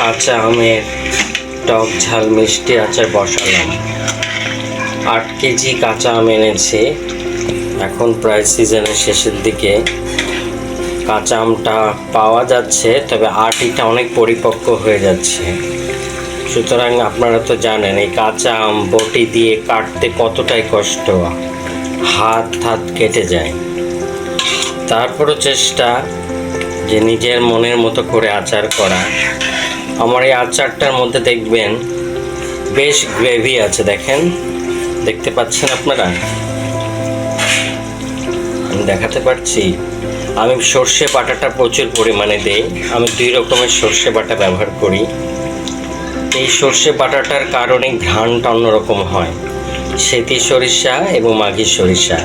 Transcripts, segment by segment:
কাঁচা আমের টক ঝাল মিষ্টি আচার বসালাম। আট কেজি কাঁচা আম এনেছি। এখন প্রায় সিজনের শেষের দিকে। কাঁচা আমটা পাওয়া যাচ্ছে, তবে আটিটা অনেক পরিপক্ক হয়ে যাচ্ছে। সুতরাং আপনারা তো জানেন, এই কাঁচা আম বটি দিয়ে কাটতে কতটাই কষ্ট। হাত হাত কেটে যায়। তারপরও চেষ্টা যে নিজের মনের মতো করে আচার করা। আমার এই আচারটার মধ্যে দেখবেন বেশ গ্রেভি আছে, দেখেন। দেখতে পাচ্ছেন আপনারা? আমি দেখাতে পারছি। আমি সর্ষে বাটাটা প্রচুর পরিমাণে দিই। আমি দুই রকমের সর্ষে বাটা ব্যবহার করি। এই সর্ষে বাটাটার কারণে ঘ্রাণটা অন্যরকম হয়। সেতি সরিষা এবং মাঘি সরিষা।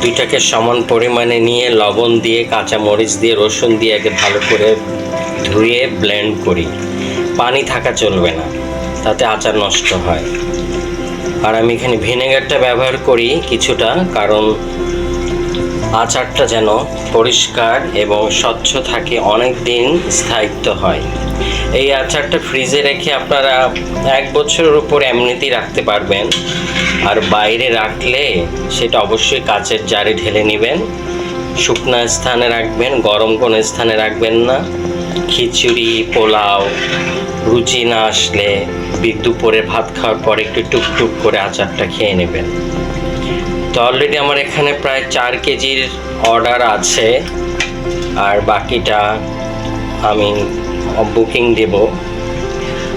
দুইটাকে সমান পরিমাণে নিয়ে লবণ দিয়ে কাঁচা মরিচ দিয়ে, রসুন দিয়ে আগে ভালো করে ধুয়ে ব্লেন্ড করি। পানি থাকা চলবে না, তাতে আচার নষ্ট হয়। আর আমি এখানে ভিনেগারটা ব্যবহার করি কিছুটা, কারণ আচারটা যেন পরিষ্কার এবং স্বচ্ছ থাকে অনেক দিন স্থায়িত্ব হয়। এই আচারটা ফ্রিজে রেখে আপনারা এক বছরের উপর এমনিতেই রাখতে পারবেন। আর বাইরে রাখলে সেটা অবশ্যই কাচের জারে ঢেলে নেবেন। শুকনা স্থানে রাখবেন, গরম কোনো স্থানে রাখবেন না। খিচুড়ি, পোলাও রুচি না আসলে দুপুরে ভাত খাওয়ার পরে একটু টুকটুক করে আচারটা খেয়ে নেবেন। তো অলরেডি আমার এখানে প্রায় চার কেজির অর্ডার আছে। আর বাকিটা আমি বুকিং দেব।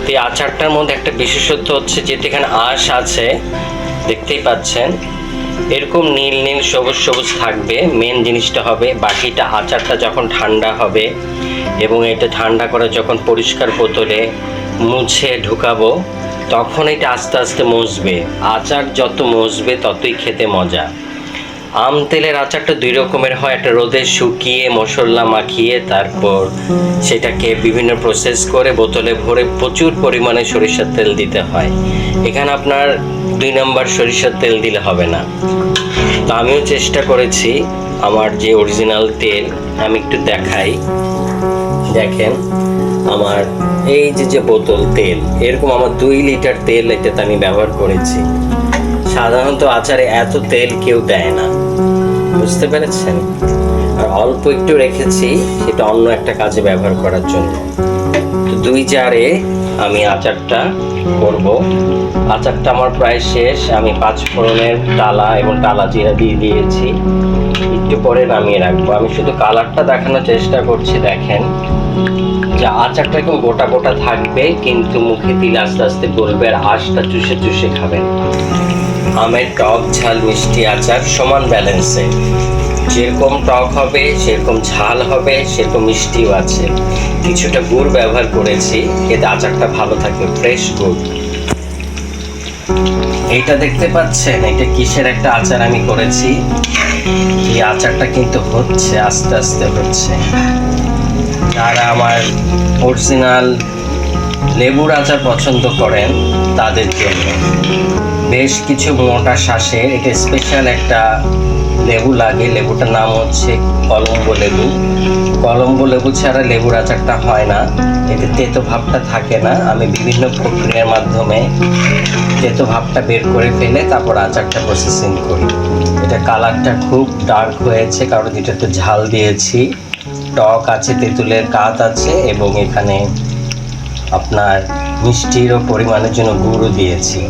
তো এই আচারটার মধ্যে একটা বিশেষত্ব হচ্ছে যেহেতু এখানে আঁশ আছে, দেখতেই পাচ্ছেন। এরকম নীল নীল সবুজ সবুজ থাকবে। মেন জিনিসটা হবে বাকিটা আচারটা যখন ঠান্ডা হবে এবং এটা ঠান্ডা করে যখন পরিষ্কার বোতলে মুছে ঢুকাবো, তখন এটা আস্তে আস্তে মজবে। আচার যত মজবে, ততই খেতে মজা। আম তেলের আচারটা দুই রকমের হয়, একটা রোদে শুকিয়ে মশলা মাখিয়ে তারপর সেটাকে বিভিন্ন প্রসেস করে বোতলে ভরে প্রচুর পরিমাণে সরিষার তেল দিতে হয়। এখানে আপনার দুই নম্বর সরিষার তেল দিলে হবে না। তো আমিও চেষ্টা করেছি আমার যে অরিজিনাল তেল, আমি একটু দেখাই। দেখেন, আমার এই যে যে বোতল তেল, এরকম আমার দুই লিটার তেল এটাতে আমি ব্যবহার করেছি। সাধারণত আচারে এত তেল কেউ দেয় না। বুঝতে পেরেছেন? আর অল্প একটু রেখেছি, সেটা অন্য একটা কাজে ব্যবহার করার জন্য। তো দুই জারে আমি আচারটা করব। আচারটা আমার প্রায় শেষ। আমি পাঁচ ফোড়নের টালা এবং টালা জিরা দিয়ে দিয়েছি। একটু পরে নামিয়ে রাখব। আমি শুধু কালারটা দেখানোর চেষ্টা করছি, দেখেন। যে আচারটা এরকম গোটা গোটা থাকবে, কিন্তু মুখে দিলে আস্তে আস্তে গলবে আর আঁশটা চুষে চুষে খাবেন আমের টক ঝাল মিষ্টি আচার সমান ব্যালেন্সে যেরকম টক হবে, সেরকম ঝাল হবে, সেরকম মিষ্টিও আছে। কিছুটা গুড় ব্যবহার করেছি, এতে আচারটা ভালো থাকে ফ্রেশ গুড়। এইটা দেখতে পাচ্ছেন, এটা কিসের একটা আচার আমি করেছি? এই আচারটা কিন্তু হচ্ছে, আস্তে আস্তে হচ্ছে। যারা আমার অরিজিনাল লেবুর আচার পছন্দ করেন, তাদের জন্য। বেশ কিছু মোটা শ্বাসের এটা স্পেশাল একটা লেবু লাগে, লেবুটার নাম হচ্ছে কলম্বো লেবু। কলম্বো লেবু ছাড়া লেবুর আচারটা হয় না। এতে তেতো ভাবটা থাকে না। আমি বিভিন্ন প্রক্রিয়ার মাধ্যমে তেতো ভাবটা বের করে ফেলে তারপর আচারটা প্রসেসিং করি। এটা কালারটা খুব ডার্ক হয়েছে, কারণ এটাতে ঝাল দিয়েছি। টক আছে, তেঁতুলের কাত আছে, এবং এখানে আপনার মিষ্টিরও পরিমাণের জন্য গুঁড়ো দিয়েছি।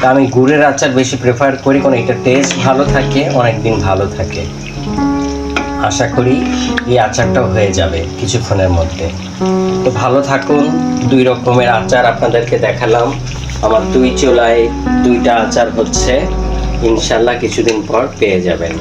তা আমি গুড়ের আচার বেশি প্রেফার করি কারণ এটা টেস্ট ভালো থাকে অনেক দিন ভালো থাকে। আশা করি এই আচারটাও হয়ে যাবে কিছুক্ষণের মধ্যে। তো ভালো থাকুন, দুই রকমের আচার আপনাদেরকে দেখালাম। আমার দুই চোলায় দুইটা আচার হচ্ছে, ইনশাল্লাহ কিছুদিন পর পেয়ে যাবেন।